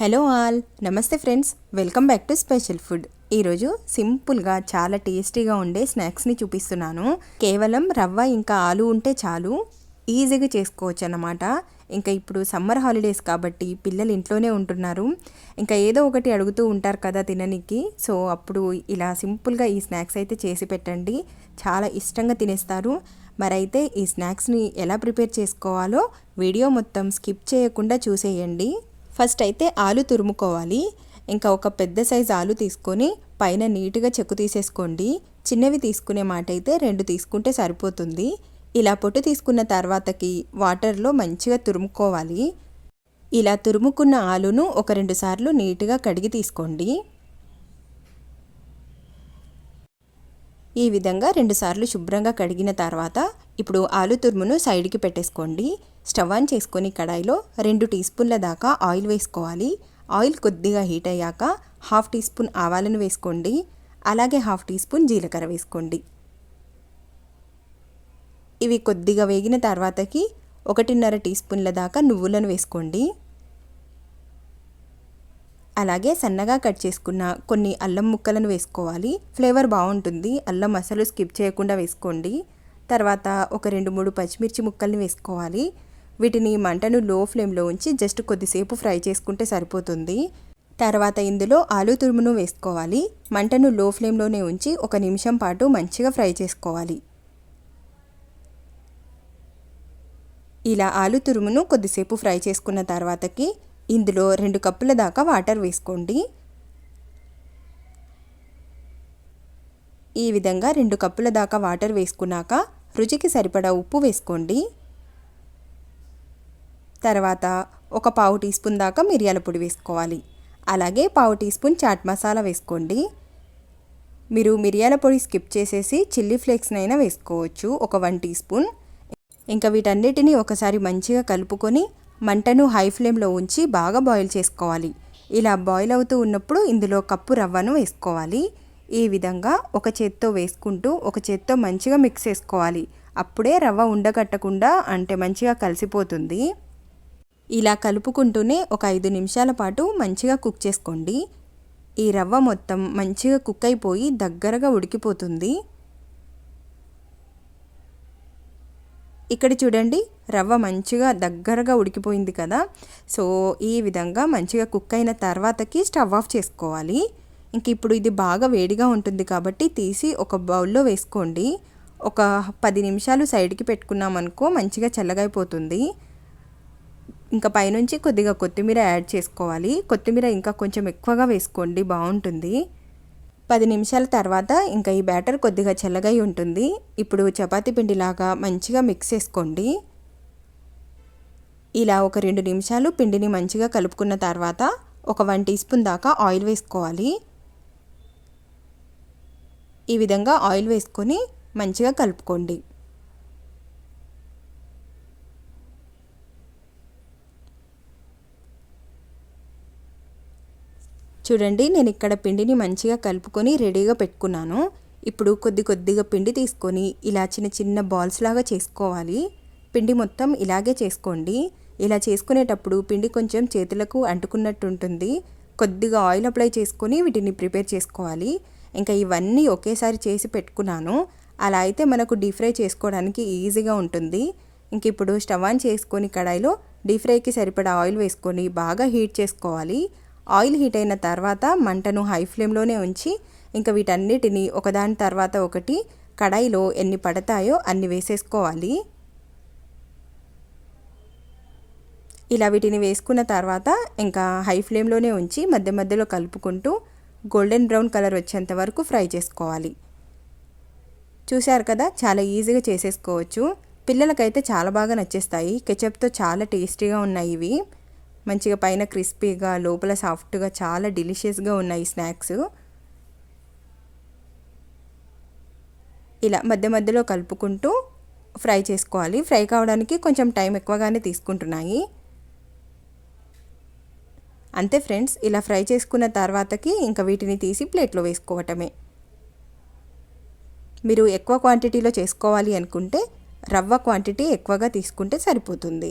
Hello all నమస్తే friends. Welcome back to special food. ఈరోజు సింపుల్గా చాలా టేస్టీగా ఉండే స్నాక్స్ని చూపిస్తున్నాను. కేవలం రవ్వ ఇంకా ఆలు ఉంటే చాలు. ఈజీగా చేసుకోవచ్చు అన్నమాట ఇంకా ఇప్పుడు సమ్మర్ హాలిడేస్ కాబట్టి పిల్లలు ఇంట్లోనే ఉంటున్నారు. ఇంకా ఏదో ఒకటి అడుగుతూ ఉంటారు కదా తిననికి. సో అప్పుడు ఇలా సింపుల్గా ఈ స్నాక్స్ అయితే చేసి పెట్టండి. చాలా ఇష్టంగా తినేస్తారు. మరైతే ఈ స్నాక్స్ని ఎలా ప్రిపేర్ చేసుకోవాలో వీడియో మొత్తం స్కిప్ చేయకుండా చూసేయండి. ఫస్ట్ అయితే ఆలు తురుముకోవాలి. ఇంకా ఒక పెద్ద సైజు ఆలు తీసుకొని పైన నీట్గా చెక్కు తీసేసుకోండి. చిన్నవి తీసుకునే మాట అయితే రెండు తీసుకుంటే సరిపోతుంది. ఇలా పొట్టు తీసుకున్న తర్వాతకి వాటర్లో మంచిగా తురుముకోవాలి. ఇలా తురుముకున్న ఆలును ఒక రెండు సార్లు నీట్గా కడిగి తీసుకోండి. ఈ విధంగా రెండుసార్లు శుభ్రంగా కడిగిన తర్వాత ఇప్పుడు ఆలు తురుమును సైడ్కి పెట్టేసుకోండి. స్టవ్ ఆన్ చేసుకొని కడాయిలో రెండు టీ స్పూన్ల దాకా ఆయిల్ వేసుకోవాలి. ఆయిల్ కొద్దిగా హీట్ అయ్యాక హాఫ్ టీ స్పూన్ ఆవాలను వేసుకోండి. అలాగే హాఫ్ టీ స్పూన్ జీలకర్ర వేసుకోండి. ఇవి కొద్దిగా వేగిన తర్వాతకి ఒకటిన్నర టీ స్పూన్ల దాకా నువ్వులను వేసుకోండి. అలాగే సన్నగా కట్ చేసుకున్న కొన్ని అల్లం ముక్కలను వేసుకోవాలి. ఫ్లేవర్ బాగుంటుంది. అల్లం అసలు స్కిప్ చేయకుండా వేసుకోండి. తర్వాత ఒక రెండు మూడు పచ్చిమిర్చి ముక్కల్ని వేసుకోవాలి. వీటిని మంటను లో ఫ్లేమ్లో ఉంచి జస్ట్ కొద్దిసేపు ఫ్రై చేసుకుంటే సరిపోతుంది. తర్వాత ఇందులో ఆలు తురుమును వేసుకోవాలి. మంటను లో ఫ్లేమ్లోనే ఉంచి ఒక నిమిషం పాటు మంచిగా ఫ్రై చేసుకోవాలి. ఇలా ఆలు తురుమును కొద్దిసేపు ఫ్రై చేసుకున్న తర్వాతకి ఇందులో రెండు కప్పుల దాకా వాటర్ వేసుకోండి. ఈ విధంగా రెండు కప్పుల దాకా వాటర్ వేసుకున్నాక రుచికి సరిపడా ఉప్పు వేసుకోండి. తర్వాత ఒక పావు టీ స్పూన్ దాకా మిరియాల పొడి వేసుకోవాలి. అలాగే పావు టీ స్పూన్ చాట్ మసాలా వేసుకోండి. మీరు మిరియాల పొడి స్కిప్ చేసేసి చిల్లీ ఫ్లేక్స్నైనా వేసుకోవచ్చు. ఒక వన్ టీ స్పూన్. ఇంకా వీటన్నిటిని ఒకసారి మంచిగా కలుపుకొని మంటను హై ఫ్లేమ్లో ఉంచి బాగా బాయిల్ చేసుకోవాలి. ఇలా బాయిల్ అవుతూ ఉన్నప్పుడు ఇందులో కప్పు రవ్వను వేసుకోవాలి. ఈ విధంగా ఒక చేత్తో వేసుకుంటూ ఒక చేత్తో మంచిగా మిక్స్ చేసుకోవాలి. అప్పుడే రవ్వ ఉండగట్టకుండా అంటే మంచిగా కలిసిపోతుంది. ఇలా కలుపుకుంటూనే ఒక ఐదు నిమిషాల పాటు మంచిగా కుక్ చేసుకోండి. ఈ రవ్వ మొత్తం మంచిగా కుక్ అయిపోయి దగ్గరగా ఉడికిపోతుంది. ఇక్కడ చూడండి రవ్వ మంచిగా దగ్గరగా ఉడికిపోయింది కదా. సో ఈ విధంగా మంచిగా కుక్ అయిన తర్వాతకి స్టవ్ ఆఫ్ చేసుకోవాలి. ఇంక ఇప్పుడు ఇది బాగా వేడిగా ఉంటుంది కాబట్టి తీసి ఒక బౌల్లో వేసుకోండి. ఒక పది నిమిషాలు సైడ్కి పెట్టుకున్నామనుకో మంచిగా చల్లగైపోతుంది. ఇంకా పైనుంచి కొద్దిగా కొత్తిమీర యాడ్ చేసుకోవాలి. కొత్తిమీర ఇంకా కొంచెం ఎక్కువగా వేసుకోండి బాగుంటుంది. పది నిమిషాల తర్వాత ఇంకా ఈ బ్యాటర్ కొద్దిగా చల్లగా ఉంటుంది. ఇప్పుడు చపాతీ పిండిలాగా మంచిగా మిక్స్ చేసుకోండి. ఇలా ఒక రెండు నిమిషాలు పిండిని మంచిగా కలుపుకున్న తర్వాత ఒక వన్ టీ స్పూన్ దాకా ఆయిల్ వేసుకోవాలి. ఈ విధంగా ఆయిల్ వేసుకొని మంచిగా కలుపుకోండి. చూడండి నేను ఇక్కడ పిండిని మంచిగా కలుపుకొని రెడీగా పెట్టుకున్నాను. ఇప్పుడు కొద్ది కొద్దిగా పిండి తీసుకొని ఇలా చిన్న చిన్న బాల్స్ లాగా చేసుకోవాలి. పిండి మొత్తం ఇలాగే చేసుకోండి. ఇలా చేసుకునేటప్పుడు పిండి కొంచెం చేతులకు అంటుకున్నట్టు ఉంటుంది కొద్దిగా ఆయిల్ అప్లై చేసుకొని వీటిని ప్రిపేర్ చేసుకోవాలి. ఇంకా ఇవన్నీ ఒకేసారి చేసి పెట్టుకున్నాను. అలా అయితే మనకు డీప్ ఫ్రై చేసుకోవడానికి ఈజీగా ఉంటుంది. ఇంక ఇప్పుడు స్టవ్ ఆన్ చేసుకొని కడాయిలో డీప్ ఫ్రైకి సరిపడా ఆయిల్ వేసుకొని బాగా హీట్ చేసుకోవాలి. ఆయిల్ హీట్ అయిన తర్వాత మంటను హై ఫ్లేమ్లోనే ఉంచి ఇంకా వీటన్నిటిని ఒకదాని తర్వాత ఒకటి కడాయిలో ఎన్ని పడతాయో అన్ని వేసేసుకోవాలి. ఇలా వీటిని వేసుకున్న తర్వాత ఇంకా హై ఫ్లేమ్లోనే ఉంచి మధ్య మధ్యలో కలుపుకుంటూ గోల్డెన్ బ్రౌన్ కలర్ వచ్చేంత వరకు ఫ్రై చేసుకోవాలి. చూశారు కదా చాలా ఈజీగా చేసేసుకోవచ్చు. పిల్లలకైతే చాలా బాగా నచ్చేస్తాయి. కెచప్తో చాలా టేస్టీగా ఉన్నాయి ఇవి. మంచిగా పైన క్రిస్పీగా లోపల సాఫ్ట్గా చాలా డిలిషియస్గా ఉన్నాయి స్నాక్స్. ఇలా మధ్య మధ్యలో కలుపుకుంటూ ఫ్రై చేసుకోవాలి. ఫ్రై కావడానికి కొంచెం టైం ఎక్కువగానే తీసుకుంటున్నాయి. అంతే ఫ్రెండ్స్ ఇలా ఫ్రై చేసుకున్న తర్వాతకి ఇంకా వీటిని తీసి ప్లేట్లో వేసుకోవటమే. మీరు ఎక్కువ క్వాంటిటీలో చేసుకోవాలి అనుకుంటే రవ్వ క్వాంటిటీ ఎక్కువగా తీసుకుంటే సరిపోతుంది.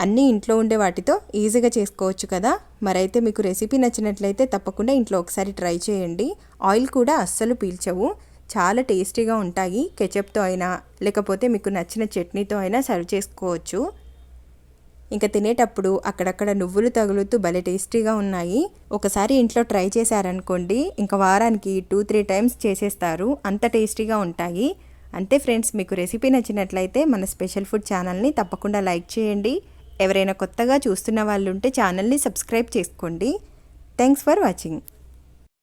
అన్నీ ఇంట్లో ఉండే వాటితో ఈజీగా చేసుకోవచ్చు కదా. మరైతే మీకు రెసిపీ నచ్చినట్లయితే తప్పకుండా ఇంట్లో ఒకసారి ట్రై చేయండి. ఆయిల్ కూడా అస్సలు పీల్చవు. చాలా టేస్టీగా ఉంటాయి. కెచప్తో అయినా లేకపోతే మీకు నచ్చిన చట్నీతో అయినా సర్వ్ చేసుకోవచ్చు. ఇంకా తినేటప్పుడు అక్కడక్కడ నువ్వులు తగులుతూ భలే టేస్టీగా ఉన్నాయి. ఒకసారి ఇంట్లో ట్రై చేశారనుకోండి ఇంకా వారానికి టూ త్రీ టైమ్స్ చేసేస్తారు. అంత టేస్టీగా ఉంటాయి. అంతే ఫ్రెండ్స్ మీకు రెసిపీ నచ్చినట్లయితే మన స్పెషల్ ఫుడ్ ఛానల్ని తప్పకుండా లైక్ చేయండి. ఎవరైనా కొత్తగా చూస్తున్న వాళ్ళు ఉంటే ఛానల్ని సబ్స్క్రైబ్ చేసుకోండి. Thanks for watching